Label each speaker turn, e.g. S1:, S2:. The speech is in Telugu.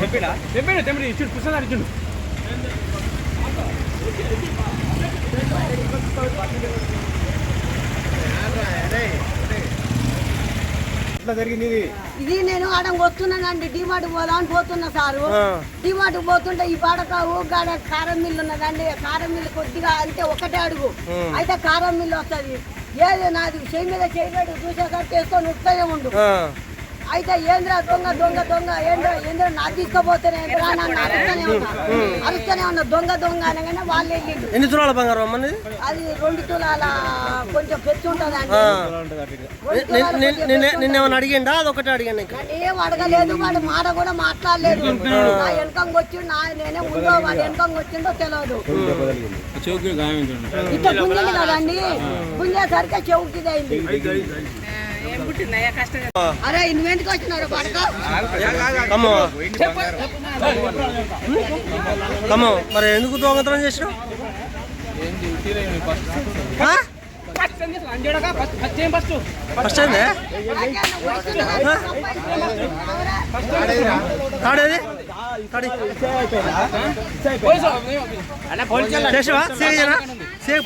S1: ఇచ్చుడు పుస్తకాలు ఇచ్చుడు.
S2: ఎట్లా జరిగింది ఇది?
S3: ఇది నేను ఆడ వస్తున్నానండి డిమార్ట్ పోదామని పోతున్నా సారు. డిమార్ట్ పోతుంటే ఈ బాడక ఊగాడ కారం మిల్లు ఉన్నదండి. కారం మిల్లు కొద్దిగా అంటే ఒకటే అడుగు. అయితే కారం మిల్లు వస్తుంది. ఏది నాది? చేయి మీద చేయలేడు చూసేసరికి చేసుకొని ఉత్తనే ఉండు. అయితే ఏంద్రా దొంగ దొంగ దొంగ? ఏంద్రా ఏంద్రా? నా తీసుకుపోతేనే ఏంద్రా? నన్ను అరుస్తూనే ఉన్నా. అరుస్తూనే ఉన్నా. దొంగ దొంగ అనగానే వాళ్ళు వెళ్ళిండు
S4: ఎన్ని తులాల బంగారం అమ్మని
S3: అది రెండు తులాల కొంచెం పెచ్చు
S4: నిన్నేమన్నా అడిగిండా? అదొకటే అడిగాను ఇంకా.
S3: ఏం అడగలేదు వాడు మాట కూడా మాట్లాడలేదు. నా వెనకంగా వచ్చి నా నేనే ముందో వాడు వెనకంగా వచ్చిందో తెలియదు ఇట్లా గుంజింది కదండి? గుంజేసరికి చెవుకి ఇదైంది. అరే
S4: మరి ఎందుకు దొంగతనం చేసినావు?
S1: ఫస్ట్
S4: అయిందే చేసావా? సేగనా సేగ